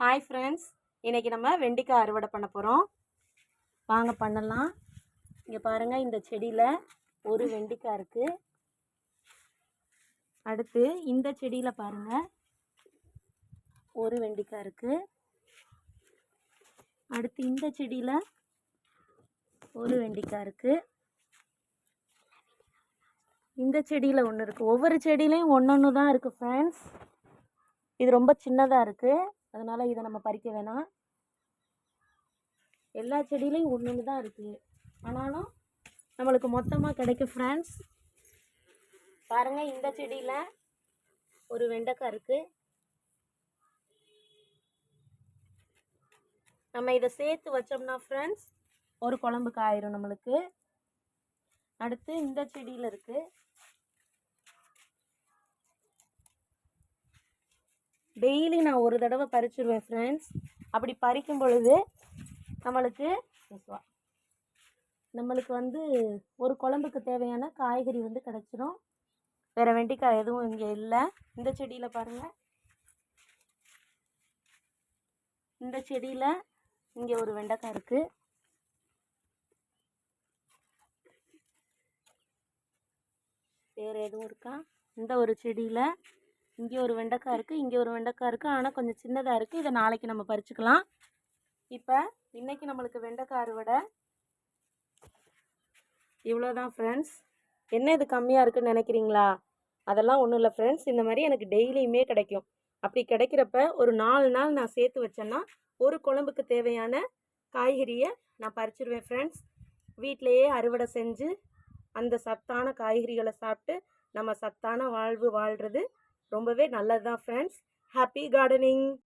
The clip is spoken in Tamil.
ஹாய் ஃப்ரெண்ட்ஸ் இன்றைக்கி நம்ம வெண்டிக்காய் அறுவடை பண்ண போகிறோம் வாங்க பண்ணலாம். இங்கே பாருங்கள் இந்த செடியில் ஒரு வெண்டிக்காய் இருக்குது அடுத்து இந்த செடியில் பாருங்கள் ஒரு வெண்டிக்காய் இருக்குது அடுத்து இந்த செடியில் ஒரு வெண்டிக்காய் இருக்குது இந்த செடியில் ஒன்று இருக்குது ஒவ்வொரு செடியிலையும் ஒன்று ஒன்று தான் இருக்குது ஃப்ரெண்ட்ஸ் இது ரொம்ப சின்னதாக இருக்குது அதனால் இதை நம்ம பறிக்க வேணாம் எல்லா செடியிலையும் ஒன்று ஒன்று தான் இருக்குது ஆனாலும் நம்மளுக்கு மொத்தமாக கிடைக்கும் ஃப்ரெண்ட்ஸ் பாருங்கள் இந்த செடியில் ஒரு வெண்டைக்காய் இருக்குது நம்ம இதை சேர்த்து வச்சோம்னா ஃப்ரெண்ட்ஸ் ஒரு குழம்புக்கு ஆயிரும் நம்மளுக்கு. அடுத்து இந்த செடியில் இருக்குது டெய்லி நான் ஒரு தடவை பறிச்சிருவேன் ஃப்ரெண்ட்ஸ் அப்படி பறிக்கும் பொழுது நம்மளுக்கு நம்மளுக்கு வந்து ஒரு குழம்புக்கு தேவையான காய்கறி வந்து கிடச்சிரும். வேறு வெண்டைக்காய் எதுவும் இங்கே இல்லை. இந்த செடியில் பாருங்கள் இந்த செடியில் இங்கே ஒரு வெண்டைக்காய் இருக்குது வேறு எதுவும் இருக்கா? இந்த ஒரு செடியில் இங்கே ஒரு வெண்டைக்காய் இருக்குது இங்கே ஒரு வெண்டைக்காய் இருக்குது ஆனால் கொஞ்சம் சின்னதாக இருக்குது இதை நாளைக்கு நம்ம பறிச்சுக்கலாம். இப்போ இன்றைக்கி நம்மளுக்கு வெண்டைக்காய் அறுவடை. இவ்வளோதான் ஃப்ரெண்ட்ஸ் என்ன இது கம்மியாக இருக்குன்னு நினைக்கிறீங்களா? அதெல்லாம் ஒன்றும் இல்லை ஃப்ரெண்ட்ஸ் இந்த மாதிரி எனக்கு டெய்லியுமே கிடைக்கும். அப்படி கிடைக்கிறப்ப ஒரு நாலு நாள் நான் சேர்த்து வச்சேன்னா ஒரு குழம்புக்கு தேவையான காய்கறியை நான் பறிச்சிருவேன் ஃப்ரெண்ட்ஸ் வீட்டிலையே அறுவடை செஞ்சு அந்த சத்தான காய்கறிகளை சாப்பிட்டு நம்ம சத்தான வாழ்வு வாழ்கிறது ரொம்பவே நல்லது தான் ஃப்ரெண்ட்ஸ் ஹாப்பி கார்டனிங்